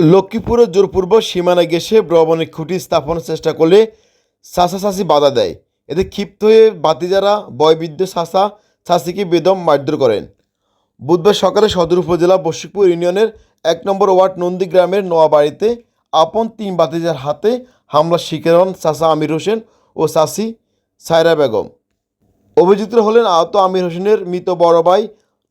লক্ষ্মীপুরের জোরপূর্ব সীমানা গেছে ব্রবণে খুঁটি স্থাপনের চেষ্টা করলে সাসা সাসি বাধা দেয়। এতে ক্ষিপ্ত হয়ে বাতিজারা, বয়বৃদ্ধ সাসা সাসিকে বেদম মারধর করেন। বুধবার সকালে সদর উপজেলা বশিকপুর ইউনিয়নের এক নম্বর ওয়ার্ড নন্দীগ্রামের নোয়াবাড়িতে আপন তিন বাতিজার হাতে হামলা শিকার হন সাসা আমির হোসেন ও সাসি সায়রা বেগম। অভিযুক্ত হলেন আহত আমির হোসেনের মৃত বড় ভাই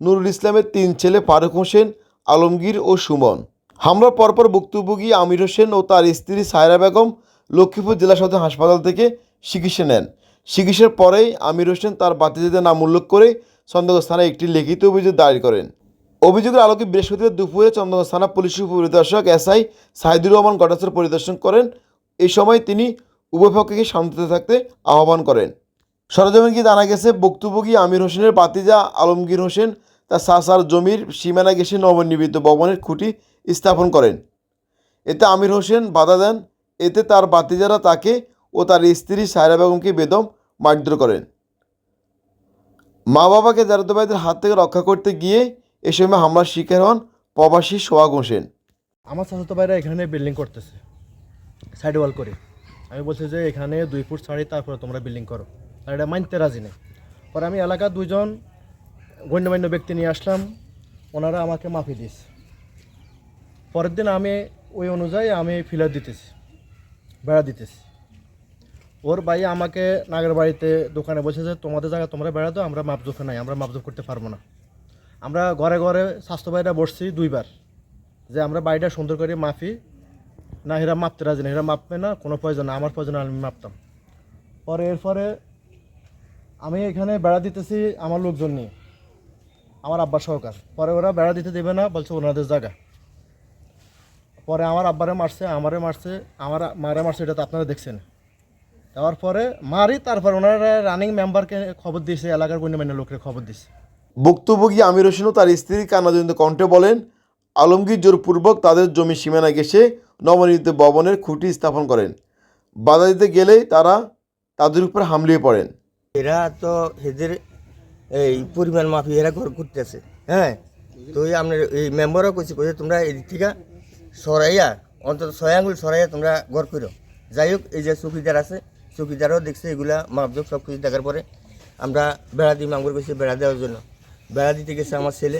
নুরুল ইসলামের তিন ছেলে ফারুক হোসেন, আলমগীর ও সুমন। হামলার পরপর ভুক্তভোগী আমির হোসেন ও তার স্ত্রী সায়রা বেগম লক্ষ্মীপুর জেলা সদর হাসপাতাল থেকে চিকিৎসা নেন। চিকিৎসার পরেই আমির হোসেন তার বাতিজাদের নাম উল্লেখ করে চন্দ্রগঞ্জ থানায় একটি লিখিত অভিযোগ দায়ের করেন। অভিযোগের আলোকে বৃহস্পতিবার দুপুরে চন্দ্রগঞ্জ থানা পুলিশের উপপরিদর্শক এসআই সাইদুর রহমান গটাসের পরিদর্শন করেন। এই সময় তিনি উভয়পক্ষকে শান্তিতে থাকতে আহ্বান করেন। সরজমিন কি জানা গেছে, ভুক্তভোগী আমির হোসেনের বাতিজা আলমগীর হোসেন তার সাসার জমির সীমানা গেছে নবনির্মিত ভবনের খুঁটি স্থাপন করেন। এতে আমির হোসেন বাধা দেন। এতে তার বাতিজারা তাকে ও তার স্ত্রী সায়রা বেগমকে বেদম মারধর করেন। মা বাবাকে জারতবাইদের হাত থেকে রক্ষা করতে গিয়ে এ সময় হামলার শিকার হন প্রবাসী সোহাগ হোসেন। আমার চাচাতো ভাইরা এখানে বিল্ডিং করতেছে সাইড ওয়াল করে। আমি বলছি যে এখানে দুই ফুট ছাড়ি, তারপরে তোমরা বিল্ডিং করো। আর এটা মানতে রাজি নেই। পরে আমি এলাকার দুইজন গণ্যমান্য ব্যক্তি নিয়ে আসলাম, ওনারা আমাকে মাফি দিস পরের দিন আমি ওই অনুযায়ী আমি ফিলার দিতেছি বেড়া দিতেছি। ওর ভাই আমাকে নাগের বাড়িতে দোকানে বলছে যে, তোমাদের জায়গায় তোমরা বেড়া দাও, আমরা মাপজোফে নাই, আমরা মাপজোফ করতে পারব না। আমরা ঘরে ঘরে স্বাস্থ্য ভাইরা বসছি দুইবার, যে আমরা বাড়িটা সুন্দর করে মাফি না এরা মাপতে রাজি না, এরা মাপবে না, কোনো প্রয়োজন না, আমার প্রয়োজন আমি মাপতাম। পরে এরপরে আমি এখানে বেড়া দিতেছি আমার লোকজন নিয়ে। আমার আব্বার সহকার। পরে ওরা বেড়া দিতে দেবে না বলছে ওনাদের জায়গা। পরে আমার আব্বারে মারছে আমারে মারছে আমার মারে মারছে এটা তো আপনারা দেখছেন। দেওয়ার পরে মারি তারপর ওনারা রানিং মেম্বারকে খবর দিয়েছে এলাকার গণ্যমান্য লোকের খবর দিয়েছে। ভুক্তভোগী আমির হোসেন ও তার স্ত্রী কান্নাজনিত কণ্ঠে বলেন আলমগীর জোরপূর্বক তাদের জমি সীমানা গেছে নবনির্মিত ভবনের খুঁটি স্থাপন করেন। বাধা দিতে গেলেই তারা তাদের উপর হামলিয়ে পড়েন। এরা তো এদের এই পরিমাণ মাফি এরা ঘর করতেছে হ্যাঁ? তো এই আপনার এই মেম্বারও কইছে কইছে, তোমরা এদিক থেকে সরাইয়া, অন্তত ছয় আঙুল সরাইয়া তোমরা ঘর করো যাই হোক, এই যে চৌকিদার আছে চৌকিদারও দেখছে এগুলা মাপজোক সব কিছু দেখার পরে আমরা বেড়া দিই মাঙ্গর কইছে বেড়া দেওয়ার জন্য। বেড়া দিতে গেছে আমার ছেলে।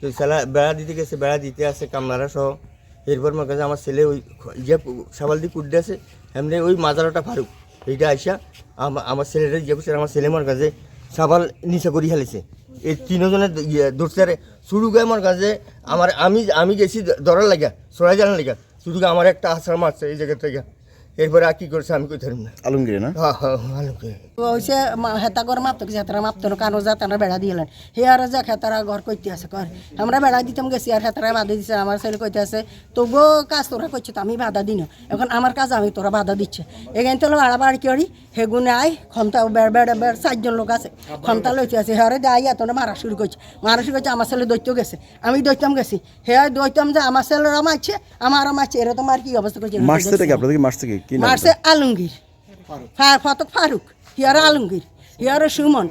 তো ছেলা বেড়া দিতে গেছে, বেড়া দিতে আছে কামলারা সহ। এরপর আমার কাছে আমার ছেলে ওই যে সাবাল দিয়ে কুটতে আছে, এমনি ওই মাজারটা ফারুক। এইটা আইসা আমার ছেলেটা যে করছে আমার ছেলে আমার কাছে সাবাল নিচে করি ফেলেছে এই তিনজনে ধরছে শুরু গায়ে আমার কাছে আমার আমি আমি গেছি ধরার লাগা সরাই জানার লাগা শুধু আমার একটা আশ্রম আছে এই জায়গা থেকে এরপরে আর কি করছে আমি কই ধরুন না। আলমগীর না? হ্যাঁ হ্যাঁ করে হেতা ঘর মাপতো কি হেতারা মাপতো না কানো যা তারা বেড়া দিলেন হে আর যা হেতারা ঘর কইতে আছে কর। আমরা বেড়া দিতাম গেছি আর হেতারা বাধা দিচ্ছে আমার ছেলে কইতে আছে তবুও কাজ তোরা করছে তো আমি বাধা দিন। এখন আমার কাজ আমি তোরা বাধা দিচ্ছে। এখানে তো বাড়া বাড়ি করি হেগুনে আই খন্তা বেড় বেড় বেড় চারজন লোক আছে খন্তা লইতে আছে। হেয়ারে দিয়ে আই এত মারা শুরু করছে। মারা শুরু করছে আমার ছেলে দৈত্য গেছে। আমি দৈত্যম গেছি। হে দৈত্যম যে আমার ছেলেরা মারছে আমারও মারছে এরকম আর কি অবস্থা করছে। মারছে কি আপনাদের মারছে কি? মারছে আলমগীর। ফতক ফারুক হিয়ার আলমগীর হিয়ার সুমন।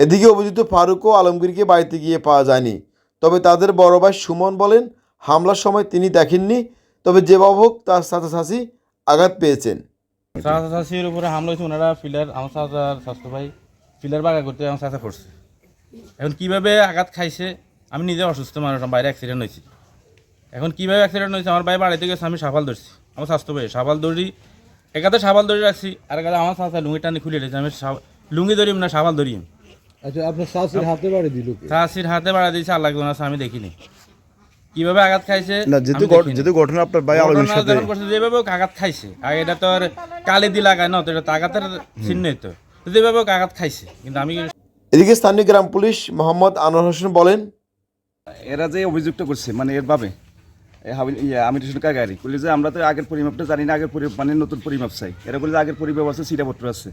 এদিকে অভিযুক্ত ফারুক ও আলমগীরকে বাড়িতে গিয়ে পাওয়া যায়নি। তবে তাদের বড় ভাই সুমন বলেন হামলার সময় তিনি দেখেননি তবে যে হোক তার সাথে সাথী আঘাত পেয়েছেন। চাচা উপরে হামলা হয়েছে ওনারা ফিলার আমার চাচার স্বাস্থ্য ভাই ফিলার বাগা করতে আমার চাচা করছে। এখন কীভাবে আঘাত খাইছে আমি নিজে অসুস্থ মানুষ বাইরে অ্যাক্সিডেন্ট হয়েছে। এখন কীভাবে অ্যাক্সিডেন্ট হয়েছে আমার ভাই বাড়িতে গেছে আমি সাফাল ধরছি। আমার স্বাস্থ্য ভাই সাফাল দড়ি একাতে সাফাল দড়ি রাখছি আর একাতে আমার চাচা লুঙ্গি টানি খুলে রেখেছে আমি লুঙ্গি ধরিম না সাফাল ধরিম। আচ্ছা আপনার হাতে বাড়ি দিল কে? হাতে বাড়া দিয়েছে আল্লাহ না আমি দেখিনি। কীভাবে আঘাত খাইছে না যেহেতু। যেহেতু ঘটনা আপনার ভাই আলমের সাথে। করছে যেভাবে আঘাত খাইছে। আর এটা তো আর কালি দি লাগায় না তো এটা তো আঘাতের চিহ্নই তো যেভাবে আঘাত খাইছে কিন্তু আমি এদিকে স্থানীয় গ্রাম পুলিশ মোহাম্মদ আনোয়ার হোসেন বলেন এরা যে অভিযুক্ত করছে মানে এর ভাবে আমির হোসেন কাগারি বলি যে আমরা তো আগের পরিমাপটা জানি না আগের পরি- মানে নতুন পরিমাপ চাই। এরা বলে যে আগের পরিমাপ আছে সিটাপত্র আছে।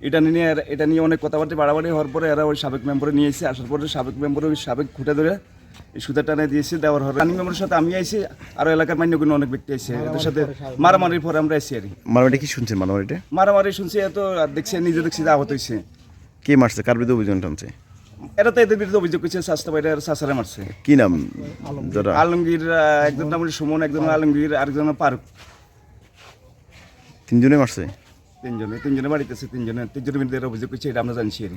এটা নিয়ে এটা নিয়ে অনেক কথাবার্তা বাড়াবাড়ি হওয়ার পরে এরা ওই সাবেক মেম্বারে নিয়ে এসে আসার পরে সাবেক মেম্বার ওই সাবেক খুঁটে ধরে এই সুতা টানে দিয়েছে দেওয়ার হরে রানিং মেম্বারের সাথে আমি আইছি আর এলাকার মান্যগুলো অনেক ব্যক্তি আইছে এদের সাথে মারামারির পরে আমরা আইছি আর কি। মারামারিটা কি শুনছেন মারামারিটা? মারামারি শুনছি এত আর দেখছি নিজে দেখছি যে আহত হয়েছে কে মারছে? কার বিরুদ্ধে অভিযান টানছে? এরা তো এদের বিরুদ্ধে অভিযোগ করছে স্বাস্থ্য বাইরে সাসারে মারছে। কি নাম? যারা আলমগীর একজন নাম সুমন একজন আলমগীর আরেকজন পারুক তিনজনে মারছে? তিনজনে তিনজনে বাড়িতেছে তিনজনে তিনজনের বিরুদ্ধে অভিযোগ করছে এটা আমরা জানছি আর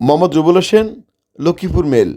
মোহাম্মদ রুবুল হোসেন লক্ষ্মীপুর মেল।